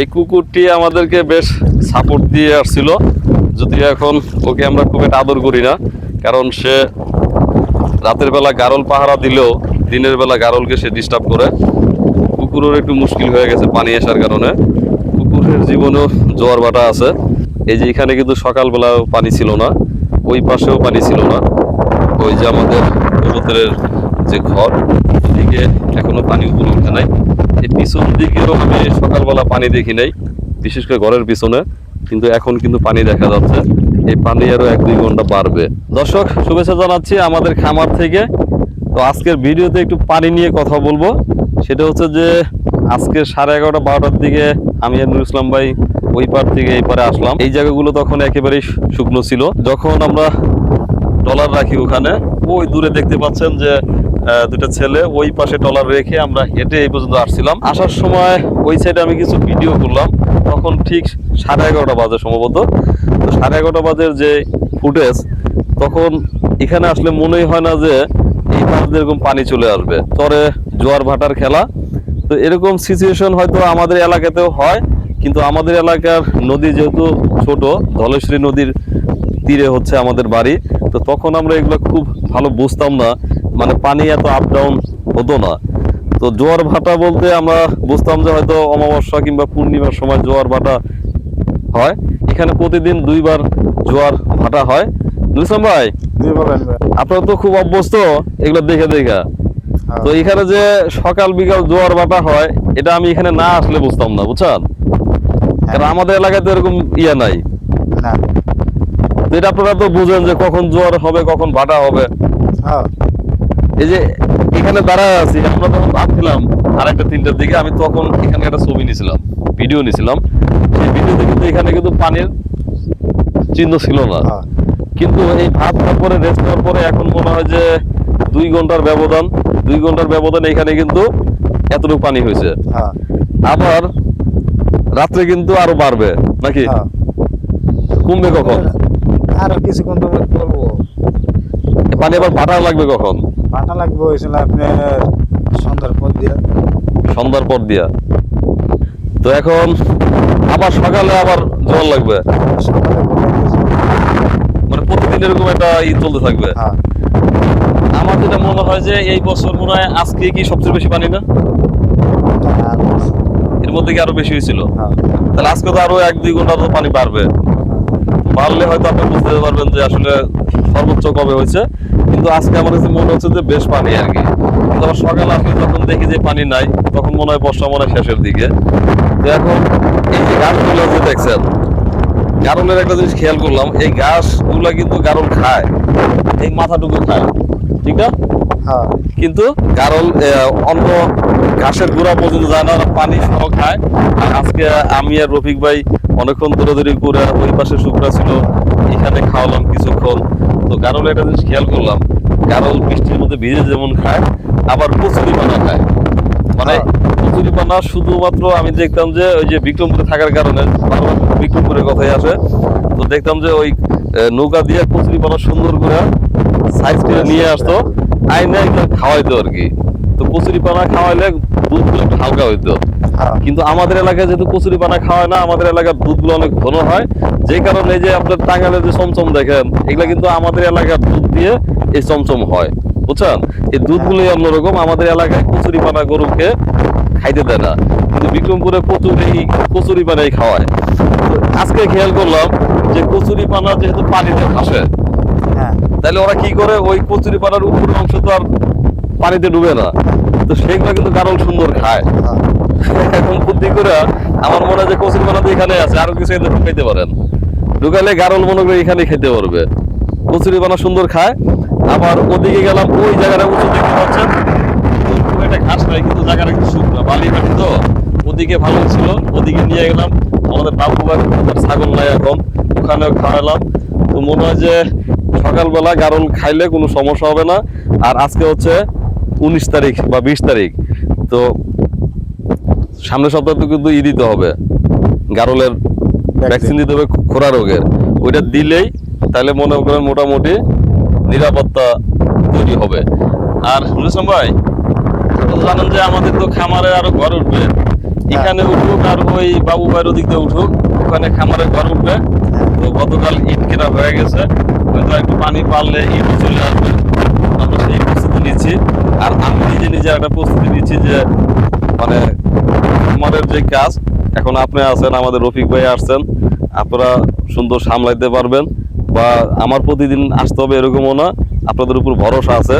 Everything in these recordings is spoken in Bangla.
এই কুকুরটি আমাদেরকে বেশ সাপোর্ট দিয়ে আসছিল, যদিও এখন ওকে আমরা খুব একটা আদর করি না, কারণ সে রাতের বেলা গারল পাহারা দিলেও দিনের বেলা গারলকে সে ডিস্টার্ব করে। কুকুরের একটু মুশকিল হয়ে গেছে পানি আসার কারণে। কুকুরের জীবনেও জোয়ার ভাটা আছে। এই যে এখানে কিন্তু সকালবেলাও পানি ছিল না, ওই পাশেও পানি ছিল না। ওই যে আমাদের কবুতরের যে ঘর ওদিকে এখনও পানি উপরে উঠে নাই। এই পিছন দিকেও আমি সকালবেলা পানি দেখি নাই, বিশেষ করে ঘরের পিছনে, কিন্তু এখন কিন্তু পানি দেখা যাচ্ছে। এই পানি আরও এক দুই ঘণ্টা বাড়বে। দর্শক, শুভেচ্ছা জানাচ্ছি আমাদের খামার থেকে। তো আজকের ভিডিওতে একটু পানি নিয়ে কথা বলব। সেটা হচ্ছে যে, আজকে সাড়ে এগারোটা, বারোটার দিকে আমি আর নুর ইসলাম ভাই ওই পার থেকে এই পারে আসলাম। এই জায়গাগুলো তখন একেবারেই শুকনো ছিল। যখন আমরা টলার রাখি ওখানে, ওই দূরে দেখতে পাচ্ছেন যে দুটো ছেলে, ওই পাশে টলার রেখে আমরা হেঁটে এই পর্যন্ত আসছিলাম। আসার সময় ওই সাইডে আমি কিছু ভিডিও করলাম। তখন ঠিক সাড়ে এগারোটা বাজে সম্ভবত। তো সাড়ে এগারোটা বাজের যে ফুটেজ তখন এখানে আসলে মনেই হয় না যে এই পাশ এরকম পানি চলে আসবে। তরে জোয়ার ভাটার খেলা। তো এরকম সিচুয়েশন হয়তো আমাদের এলাকাতেও হয়, কিন্তু আমাদের এলাকার নদী যেহেতু ছোট, ধলেশ্বরী নদীর তীরে হচ্ছে আমাদের বাড়ি। তো তখন আমরা এগুলো খুব ভালো বুঝতাম না মানে পানি এত আপ ডাউন হতো না। তো জোয়ার ভাটা বলতে আমরা বুঝতাম যে হয়তো অমাবস্যা কিংবা পূর্ণিমার সময় জোয়ার ভাটা হয়। এখানে প্রতিদিন দুইবার জোয়ার ভাটা হয়। বুঝলাম ভাই আপনারা তো খুব অভ্যস্ত এগুলো দেখে দেখে। হ্যাঁ। তো এখানে যে সকাল বিকাল জোয়ার ভাটা হয় এটা আমি এখানে না আসলে বুঝতাম না বুঝছেন? কারণ আমাদের এলাকায় তো এরকম ইয়ে নাই। এটা আপনারা তো বুঝেন যে কখন জোয়ার হবে কখন ভাটা হবে। হ্যাঁ। এই যে এখানে দাঁড়ায় আছি আমরা তখন ভাবছিলাম আর একটা তিনটার দিকে আমি তখন এখানে একটা ছবি নিয়েছিলাম ভিডিও নিয়েছিলাম। সেই ভিডিওতে কিন্তু এখানে কিন্তু পানির চিহ্ন ছিল না। হ্যাঁ। কিন্তু এই ভাত খাওয়ার পরে রেস্ট নেওয়ার পরে এখন মনে হয় যে দুই ঘণ্টার ব্যবধান দুই ঘণ্টার ব্যবধান এখানে কিন্তু এতটুকু পানি হয়েছে। হ্যাঁ। আবার রাত্রে কিন্তু আরও বাড়বে নাকি? হ্যাঁ। কমবে কখন? আর কিছুক্ষণ তো বলব। পানি আবার ভাটা লাগবে কখন? পাটা লাগবে হয়েছিল আপনার সন্ধ্যার পর দিয়ে। সন্ধ্যার পর দিয়া। তো এখন আবার সকালে আবার জল লাগবে। মানে প্রতিদিন এরকম একটা ই চলতে থাকবে? হ্যাঁ। আমার যেটা মনে হয় যে এই বছর মনে হয় আজকে কি সবচেয়ে বেশি পানি না। এর মধ্যে কি আরও বেশি হয়েছিল? হ্যাঁ। তাহলে আজকে তো আরও এক দুই ঘণ্টা তো পানি বাড়বে। বাড়লে হয়তো আপনি বুঝতে পারবেন যে আসলে সর্বোচ্চ কবে হয়েছে। কিন্তু আজকে আমার কাছে মনে হচ্ছে যে বেশ পানি আর কি। কিন্তু আবার সকালে আসলে যখন দেখি যে পানি নাই তখন মনে হয় বর্ষা মনে হয় শেষের দিকে। তো এখন এই যে গাছগুলো যে দেখছেন গারলের একটা জিনিস খেয়াল করলাম এই গাছগুলো কিন্তু গারল খায়। এই মাথাটুকু খায় ঠিক না? হ্যাঁ। কিন্তু গারল অন্য ঘাসের গোড়া পর্যন্ত যায় না পানি সহ খায়। আর আজকে আমি আর রফিক ভাই অনেকক্ষণ দৌড়াদৌড়ি করে ওই পাশে শুকনা ছিল এখানে খাওয়ালাম কিছুক্ষণ। তো গারল একটা জিনিস খেয়াল করলাম গারল বৃষ্টির মধ্যে ভিজে যেমন খায় আবার কচুরি পানা খায়। মানে কচুরি পানা শুধুমাত্র আমি দেখতাম যে ওই যে বিক্রমপুরে থাকার কারণে বিক্রমপুরের কথাই আসে তো দেখতাম যে ওই নৌকা দিয়ে কচুরি পানা সুন্দর করে সাইজ করে নিয়ে আসতো আইনে খাওয়াইতো আর কি। তো কচুরি পানা খাওয়াইলে দুধগুলো একটু হালকা হইতো। হ্যাঁ কিন্তু আমাদের এলাকায় যেহেতু কচুরি পানা খাওয়ায় না আমাদের এলাকার দুধগুলো অনেক ঘন হয়। যে কারণে এই যে আপনার টাঙ্গালের যে চমচম দেখেন এগুলা কিন্তু আমাদের এলাকার দুধ দিয়ে এই চমচম হয়। বুঝছেন? এই দুধগুলোই অন্যরকম। আমাদের এলাকায় কচুরি পানা গরুকে খাইতে দেয় না। কিন্তু বিক্রমপুরে প্রচুর এই কচুরি পানাই খাওয়ায়। আজকে খেয়াল করলাম যে কচুরি পানা যেহেতু পানিতে ভাসে হ্যাঁ। তাহলে ওরা কি করে? ওই কচুরি পানার উপরের অংশ তো আর পানিতে ডুবে না। তো সেগুলো কিন্তু কারণ সুন্দর খায়। হ্যাঁ। এখন বুদ্ধি করে আমার মনে হয় যে কচুরি পানা তো এখানে আছে, আরও কিছু এনে ঢুকাইতে পারেন। ঢুকাইলে গারল মনে করে এখানে খেতে পারবে। কচুরি পানা সুন্দর খায়। আবার ওদিকে গেলাম, ওই জায়গাটা উঁচু দেখতে পাচ্ছেন। একটা ঘাস নাই, কিন্তু জায়গাটা একটু শুকনো। বালি মাটি তো। ওদিকে ভালো ছিল, ওদিকে নিয়ে গেলাম। আমাদের বাবু তার ছাগল নাই এখন। ওখানেও খাওয়ালাম। তো মনে হয় যে সকালবেলা গারল খাইলে কোনো সমস্যা হবে না। আর আজকে হচ্ছে উনিশ তারিখ বা বিশ তারিখ। তো সামনের সপ্তাহে তো কিন্তু ই দিতে হবে। গারলের ভ্যাকসিন দিতে হবে খোরা রোগের। ওইটা দিলেই তাহলে মনে করেন মোটামুটি নিরাপত্তা তৈরি হবে। আর নুরুসলাম ভাই জানেন যে আমাদের তো খামারে আরও ঘর উঠবে। এখানে উঠুক আর ওই বাবু ভাইয়ের ওদিক দিয়ে উঠুক ওখানে খামারে ঘর উঠবে। তো গতকাল ঈদ কেনা হয়ে গেছে। হয়তো একটু পানি পারলে ঈদ চলে আসবে। আমরা সেই প্রস্তুতি নিচ্ছি। আর আমি নিজে নিজে একটা প্রস্তুতি নিচ্ছি যে মানে খামারের যে কাজ এখন আপনি আছেন আমাদের রফিক ভাই আসছেন। আপনারা সুন্দর সামলাইতে পারবেন বা আমার প্রতিদিন আসতে হবে এরকমও না আপনাদের উপর ভরসা আছে।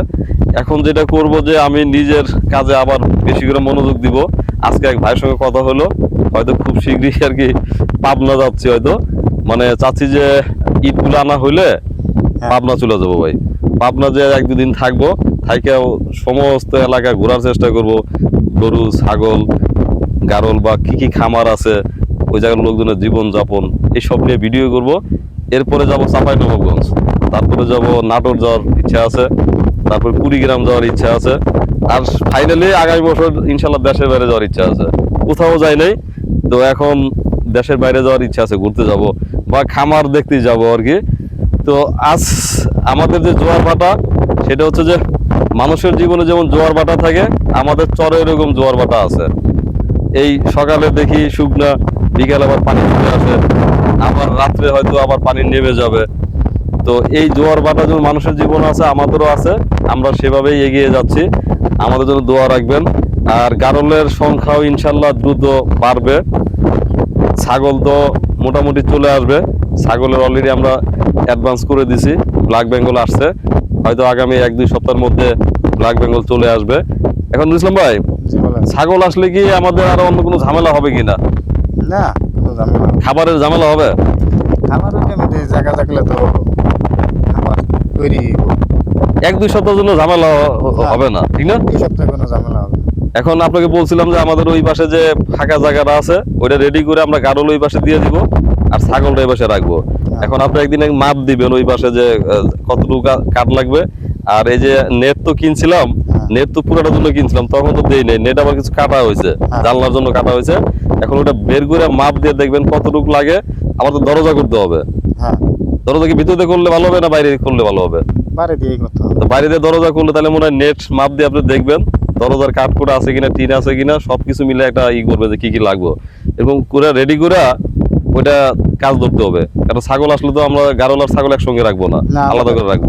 এখন যেটা করব যে আমি নিজের কাজে আবার বেশি করে মনোযোগ দিব। আজকে এক ভাইয়ের সঙ্গে কথা হলো হয়তো খুব শীঘ্রই আর কি পাবনা যাচ্ছি হয়তো। মানে চাচ্ছি যে ঈদগুলো আনা হইলে পাবনা চলে যাব ভাই। পাবনা যে এক দুদিন থাকব থাইকে সমস্ত এলাকা ঘোরার চেষ্টা করব। গরু ছাগল গারল বা কি কি খামার আছে, ওই জায়গার লোকজনের জীবনযাপন এইসব নিয়ে ভিডিও করব। এরপরে যাব চাপাই নবাবগঞ্জ তারপরে যাব নাটোর যাওয়ার ইচ্ছা আছে, তারপর কুড়িগ্রাম যাওয়ার ইচ্ছা আছে, আর ফাইনালি আগামী বছর ইনশাল্লাহ দেশের বাইরে যাওয়ার ইচ্ছা আছে। কোথাও যাই নাই, তো এখন দেশের বাইরে যাওয়ার ইচ্ছা আছে, ঘুরতে যাব বা খামার দেখতে যাব আর কি। তো আজ আমাদের যে জোয়ার ভাটা, সেটা হচ্ছে যে মানুষের জীবনে যেমন জোয়ার ভাটা থাকে, আমাদের চরে এরকম জোয়ার ভাটা আছে। এই সকালে দেখি শুকনা, বিকালে আবার পানি চলে আসে। আবার রাত্রে হয়তো আবার পানি নেমে যাবে। তো এই জোয়ার বাটা যেমন মানুষের জীবন আছে, আমাদেরও আছে। আমরা সেভাবেই এগিয়ে যাচ্ছি। আমাদের জন্য দোয়া রাখবেন। আর গারলের সংখ্যাও ইনশাল্লাহ দ্রুত বাড়বে। ছাগল তো মোটামুটি চলে আসবে। ছাগলের অলরেডি আমরা অ্যাডভান্স করে দিছি। ব্ল্যাক বেঙ্গল আসছে। হয়তো আগামী এক দুই সপ্তাহের মধ্যে ব্ল্যাক বেঙ্গল চলে আসবে। এখন ইসলাম ভাই ছাগল আসলে কি আমাদের আরও অন্য কোনো ঝামেলা হবে কিনা? না কোনো ঝামেলা খাবারের ঝামেলা হবে? খাবার ওই জায়গা থাকলে তো খাবার তৈরি এক দুই সপ্তাহের জন্য ঝামেলা হবে না ঠিক না? এই সপ্তাহে কোনো ঝামেলা হবে এখন আপনাকে বলছিলাম যে আমাদের ওই পাশে যে ফাঁকা জায়গাটা আছে ওইটা রেডি করে আমরা গাড়ল ওই পাশে দিয়ে দিব আর ছাগলটা এই পাশে রাখব। এখন আপনি একদিন মাপ দিবেন ওই পাশে যে কতটুকু কাঠ লাগবে। আর এই যে নেট তো কিনছিলাম হ্যাঁ। নেট তো পুরোটার জন্য কিনছিলাম তখন তো দেই নাই। নেট আবার কিছু কাটা হয়েছে হ্যাঁ। জানলার জন্য কাটা হয়েছে। এখন ওটা বের করে মাপ দিয়ে দেখবেন কতটুকু লাগে। আবার তো দরজা করতে হবে। হ্যাঁ। দরজা কি ভিতরে করলে ভালো হবে না বাইরে করলে ভালো হবে? করতে বাইরে দিয়ে দরজা করলে তাহলে মনে হয় নেট মাপ দিয়ে আপনি দেখবেন দরজার কাঠ করে আছে কিনা টিন আছে কিনা সবকিছু মিলে একটা ই করবে যে কি কি লাগবে। এরকম করে রেডি করে ওইটা কাজ ধরতে হবে। কারণ ছাগল আসলে তো আমরা গারল আর ছাগল একসঙ্গে রাখব না আলাদা করে রাখব।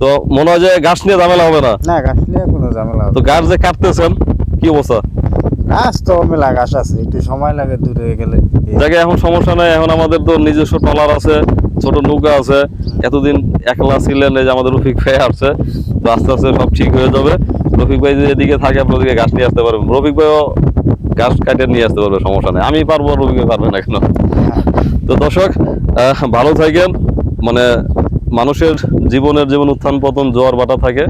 তো মনে হয় যে গাছ নিয়ে ঝামেলা হবে না? না গাছ নিয়ে কোনো ঝামেলা হবে তো গাছ যে কাটতেছেন কি অবস্থা? গাছ তো মেলা গাছ আছে একটু সময় লাগে দূরে গেলে। জায়গায় এখন সমস্যা নাই এখন আমাদের তো নিজস্ব ট্রলার আছে ছোট নৌকা আছে। এতদিন একলা ছিলেন এই যে আমাদের রফিক ভাই আসছে তো আস্তে আস্তে সব ঠিক হয়ে যাবে। রফিক ভাই যদি এদিকে থাকে আপনার ওদিকে গাছ নিয়ে আসতে পারবেন রফিক ভাইও গাছ কাটে নিয়ে আসতে পারবে সমস্যা নেই। আমি পারব রফিক ভাই পারবে না কেন? তো দর্শক আহ, ভালো থাকেন। মানে মানুষের জীবনের যেমন উত্থান পতন, জোয়ার বাটা থাকে,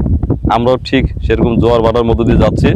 আমরাও ঠিক সেরকম জোয়ার বাটার মধ্যে দিয়ে যাচ্ছি।